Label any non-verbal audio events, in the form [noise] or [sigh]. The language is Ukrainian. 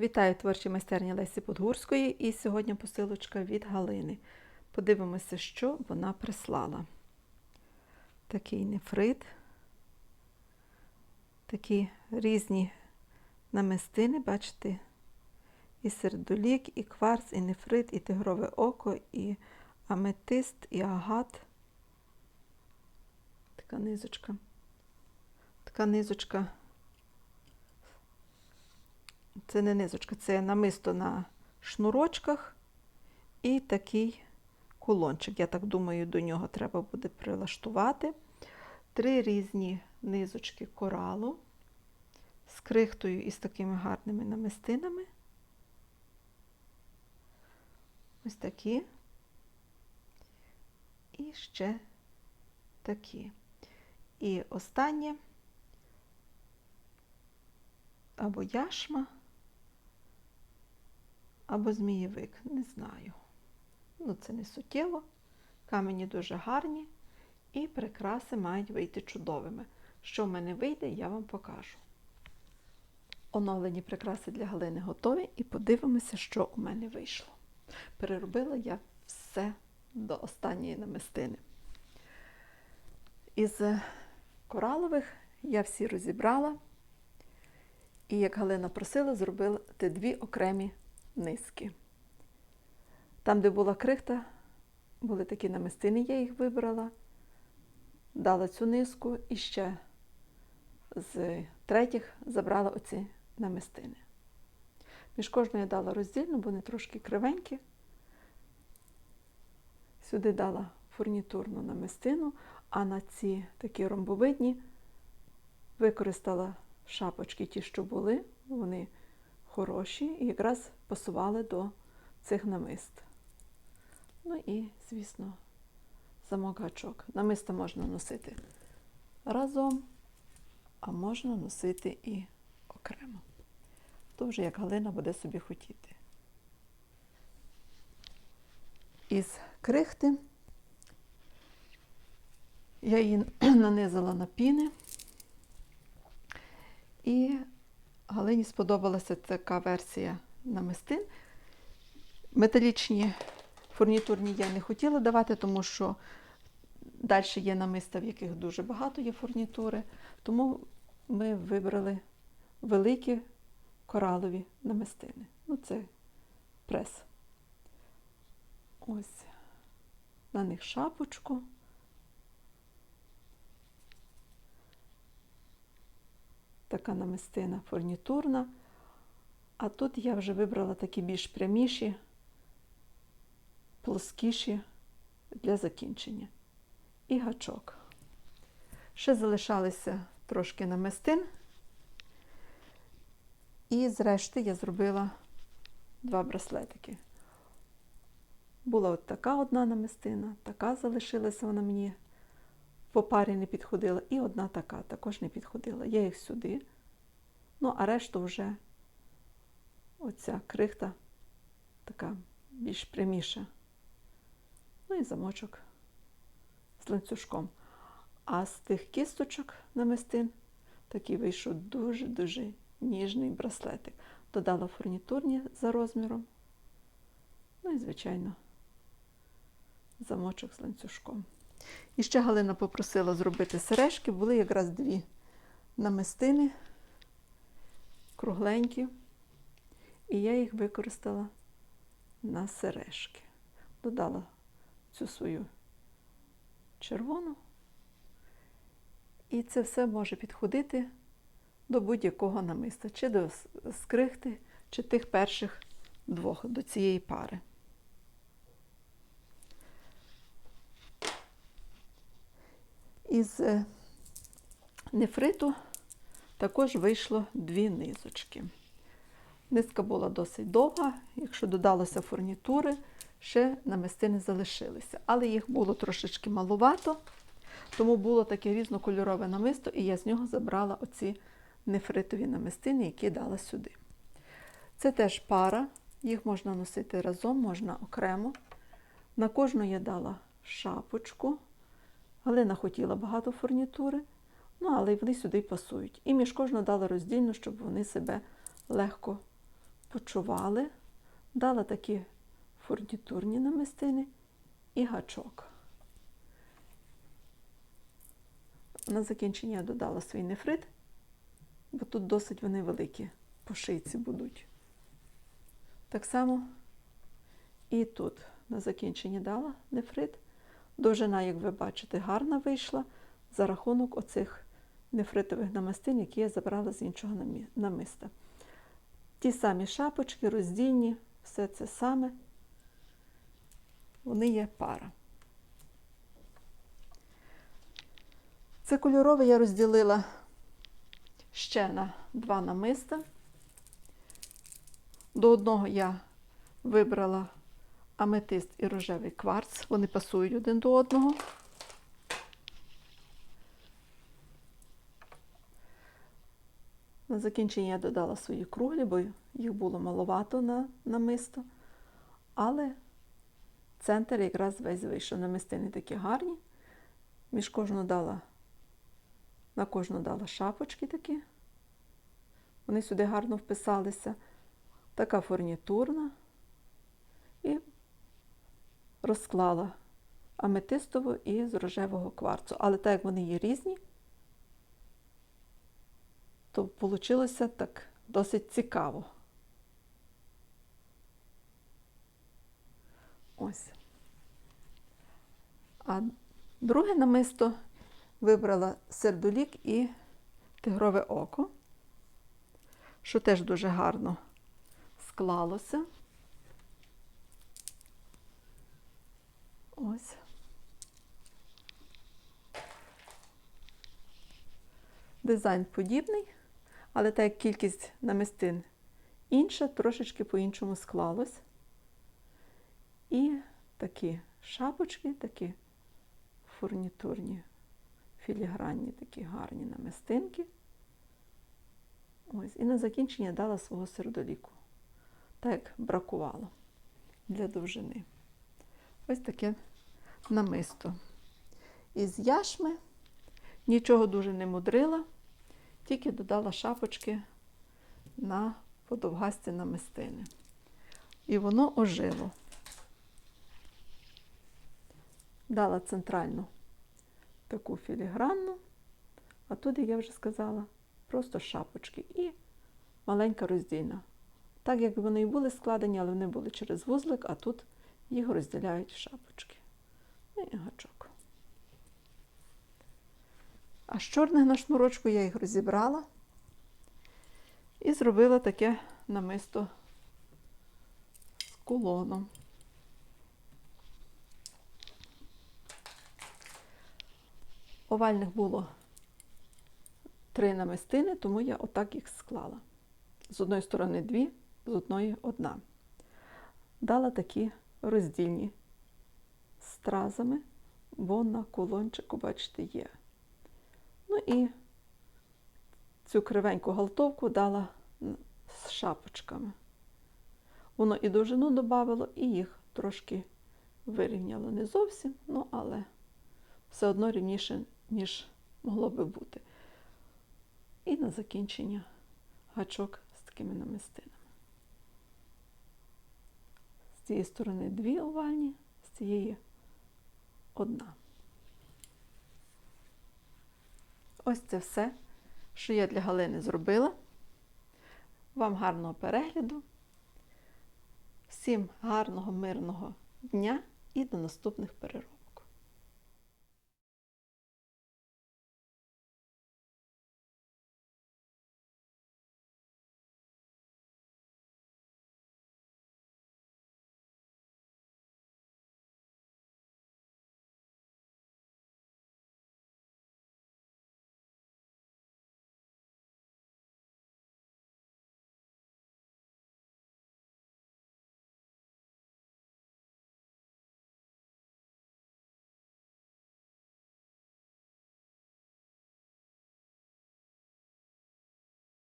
Вітаю творчі майстерні Лесі Подгурської і сьогодні посилочка від Галини. Подивимося, що вона прислала. Такий нефрит, такі різні намистини, бачите, і сердолік, і кварц, і нефрит, і тигрове око, і аметист, і агат. Така низочка. Така низочка. Це не низочка, це намисто на шнурочках і такий кулончик. Я так думаю, до нього треба буде прилаштувати. Три різні низочки коралу з крихтою і з такими гарними намистинами. Ось такі. І ще такі. І останнє або яшма або змієвик, не знаю. Ну, це не суттєво. Камені дуже гарні, і прикраси мають вийти чудовими. Що в мене вийде, я вам покажу. Оновлені прикраси для Галини готові, і подивимося, що у мене вийшло. Переробила я все до останньої намистини. Із коралових я всі розібрала. І, як Галина просила, зробила дві окремі низки. Там, де була крихта, були такі намистини, я їх вибрала, дала цю низку і ще з третіх забрала оці намистини. Між кожною дала роздільну, бо вони трошки кривенькі. Сюди дала фурнітурну намистину, а на ці такі ромбовидні використала шапочки, ті, що були, вони хороші і якраз пасували до цих намист. Ну і, звісно, замок гачок. Намиста можна носити разом, а можна носити і окремо. То вже як Галина буде собі хотіти. Із крихти я її [clears throat] нанизала на піни. І Галині сподобалася така версія намистин. Металічні фурнітурні я не хотіла давати, тому що далі є намиста, в яких дуже багато є фурнітури. Тому ми вибрали великі коралові намистини. Ну, це прес. Ось на них шапочку. Така намистина фурнітурна. А тут я вже вибрала такі більш пряміші, плоскіші для закінчення. І гачок. Ще залишалися трошки намистин. І зрешти я зробила два браслетики. Була от така одна намистина, така залишилася вона мені по парі не підходила, і одна така також не підходила. Я їх сюди. Ну, а решту вже оця крихта така більш пряміша. Ну і замочок з ланцюжком. А з тих кісточок намистин такий вийшов дуже-дуже ніжний браслетик. Додала фурнітурні за розміром. Ну і, звичайно, замочок з ланцюжком. І ще Галина попросила зробити сережки, були якраз дві намистини, кругленькі, і я їх використала на сережки. Додала цю свою червону. І це все може підходити до будь-якого намиста, чи до скрихти, чи тих перших двох, до цієї пари. Із е, нефриту також вийшло дві низочки. Низка була досить довга, якщо додалося фурнітури, ще намистини залишилися. Але їх було трошечки малувато, тому було таке різнокольорове намисто, і я з нього забрала оці нефритові намистини, які дала сюди. Це теж пара, їх можна носити разом, можна окремо. На кожну я дала шапочку. Галина хотіла багато фурнітури, ну, але вони сюди пасують. І між кожну дала роздільно, щоб вони себе легко спочували, дала такі фурнітурні намистини і гачок. На закінчення я додала свій нефрит, бо тут досить вони великі по шийці будуть. Так само і тут на закінченні дала нефрит. Довжина, як ви бачите, гарна вийшла за рахунок оцих нефритових намистин, які я забрала з іншого намиста. Ті самі шапочки, роздільні, все це саме. Вони є пара. Це кольорове я розділила ще на два намиста. До одного я вибрала аметист і рожевий кварц. Вони пасують один до одного. На закінчення я додала свої круглі, бо їх було маловато на намисто. Але центр якраз весь вийшов. Намистини такі гарні. Між кожну дала, на кожну дала шапочки такі. Вони сюди гарно вписалися. Така фурнітурна. Розклала аметистову і з рожевого кварцу. Але так як вони є різні, то вийшло так досить цікаво. Ось. А друге намисто вибрала сердолік і тигрове око, що теж дуже гарно склалося. Ось. Дизайн подібний, але так як кількість намистин інша, трошечки по-іншому склалось. І такі шапочки, такі фурнітурні, філігранні, такі гарні намистинки. Ось. І на закінчення дала свого сердоліку. Так як бракувало для довжини. Ось таке намисто. Із яшми нічого дуже не мудрила, тільки додала шапочки на подовгасті намистини. І воно ожило. Дала центральну таку філігранну, а як я вже сказала, просто шапочки і маленька роздільна. Так як вони і були складені, але вони були через вузлик, а тут їх розділяють в шапочки. Гачок. А з чорних на шнурочку я їх розібрала і зробила таке намисто з кулоном. Овальних було три намистини, тому я отак їх склала. З одної сторони дві, з одної одна. Дала такі роздільні стразами, бо на кулончику, бачите, є. Ну і цю кривеньку галтовку дала з шапочками. Воно і довжину додавало, і їх трошки вирівняло. Не зовсім, ну але все одно рівніше, ніж могло би бути. І на закінчення гачок з такими намистинами. З цієї сторони дві овальні, з цієї одна. Ось це все, що я для Галини зробила. Вам гарного перегляду. Всім гарного, мирного дня і до наступних переробок.